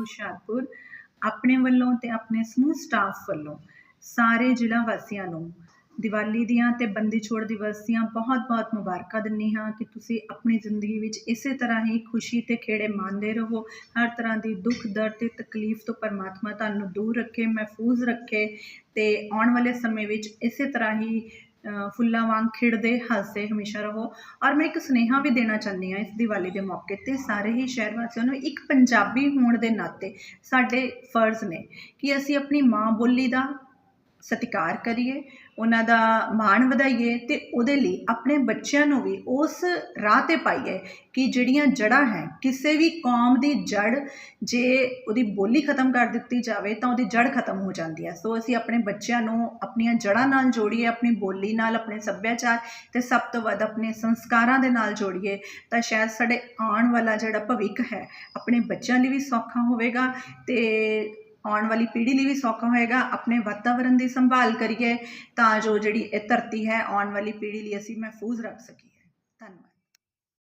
ਹੁਸ਼ਿਆਰਪੁਰ, ਆਪਣੇ ਵੱਲੋਂ ਤੇ ਆਪਣੇ ਸਮੂਹ ਸਟਾਫ ਵੱਲੋਂ ਸਾਰੇ ਜ਼ਿਲ੍ਹਾ ਵਾਸੀਆਂ ਨੂੰ ਦੀਵਾਲੀ ਦੀਆਂ ਤੇ ਬੰਦੀ ਛੋੜ ਦਿਵਸ ਦੀਆਂ ਬਹੁਤ-ਬਹੁਤ ਮੁਬਾਰਕਾਂ ਦਿੰਦੀ ਹਾਂ ਕਿ ਤੁਸੀਂ ਆਪਣੀ ਜ਼ਿੰਦਗੀ ਵਿੱਚ ਇਸੇ ਤਰ੍ਹਾਂ ਹੀ ਖੁਸ਼ੀ ਤੇ ਖੇੜੇ ਮਾਣਦੇ ਰਹੋ। ਹਰ ਤਰ੍ਹਾਂ ਦੀ ਦੁੱਖ, ਦਰਦ ਤੇ ਤਕਲੀਫ ਤੋਂ ਪਰਮਾਤਮਾ ਤੁਹਾਨੂੰ ਦੂਰ ਰੱਖੇ, ਮਹਿਫੂਜ਼ ਰੱਖੇ ਤੇ ਆਉਣ ਵਾਲੇ ਸਮੇਂ ਵਿੱਚ ਇਸੇ ਤਰ੍ਹਾਂ ਹੀ ਫੁੱਲਾਂ ਵਾਂਗ ਖਿੜਦੇ, ਹੱਸਦੇ, ਹਮੇਸ਼ਾ ਰਹੋ। ਔਰ ਮੈਂ ਇੱਕ ਸੁਨੇਹਾ ਵੀ ਦੇਣਾ ਚਾਹੁੰਦੀ ਹਾਂ ਇਸ ਦੀਵਾਲੀ ਦੇ ਮੌਕੇ ਤੇ। ਸਾਰੇ ਹੀ ਸ਼ਹਿਰ ਵਾਸੀਆਂ ਨੂੰ ਇੱਕ ਪੰਜਾਬੀ ਹੋਣ ਦੇ ਨਾਤੇ ਸਾਡੇ ਫਰਜ਼ ਨੇ ਕਿ ਅਸੀਂ ਆਪਣੀ ਮਾਂ ਬੋਲੀ ਦਾ ਸਤਿਕਾਰ ਕਰੀਏ, ਉਹਨਾਂ ਦਾ ਮਾਣ ਵਧਾਈਏ ਤੇ ਉਹਦੇ ਲਈ ਆਪਣੇ ਬੱਚਿਆਂ ਨੂੰ ਵੀ ਉਸ ਰਾਹ ਤੇ ਪਾਈਏ ਕਿ ਜਿਹੜੀਆਂ ਜੜ੍ਹਾਂ ਹੈ, ਕਿਸੇ ਵੀ ਕੌਮ ਦੀ ਜੜ ਜੇ ਉਹਦੀ ਬੋਲੀ ਖਤਮ ਕਰ ਦਿੱਤੀ ਜਾਵੇ ਤਾਂ ਉਹਦੀ ਜੜ ਖਤਮ ਹੋ ਜਾਂਦੀ ਹੈ। ਸੋ ਅਸੀਂ ਆਪਣੇ ਬੱਚਿਆਂ ਨੂੰ ਆਪਣੀਆਂ ਜੜ੍ਹਾਂ ਨਾਲ ਜੋੜੀਏ, ਆਪਣੀ ਬੋਲੀ ਨਾਲ, ਆਪਣੇ ਸੱਭਿਆਚਾਰ ਤੇ ਸਭ ਤੋਂ ਵੱਧ ਆਪਣੇ ਸੰਸਕਾਰਾਂ ਦੇ ਨਾਲ ਜੋੜੀਏ ਤਾਂ ਸ਼ਾਇਦ ਸਾਡੇ ਆਉਣ ਵਾਲਾ ਜਿਹੜਾ ਭਵਿੱਖ ਹੈ, ਆਪਣੇ ਬੱਚਿਆਂ ਲਈ ਵੀ ਸੌਖਾ ਹੋਵੇਗਾ ਤੇ ਆਉਣ ਵਾਲੀ ਪੀੜ੍ਹੀ ਲਈ ਵੀ ਸੌਖਾ ਹੋਏਗਾ, ਆਪਣੇ ਵਾਤਾਵਰਣ ਦੀ ਸੰਭਾਲ ਕਰੀਏ ਤਾਂ ਜੋ ਜਿਹੜੀ ਇਹ ਧਰਤੀ ਹੈ ਆਉਣ ਵਾਲੀ ਪੀੜ੍ਹੀ ਲਈ ਅਸੀਂ ਮਹਿਫੂਜ਼ ਰੱਖ ਸਕੀਏ। ਧੰਨਵਾਦ।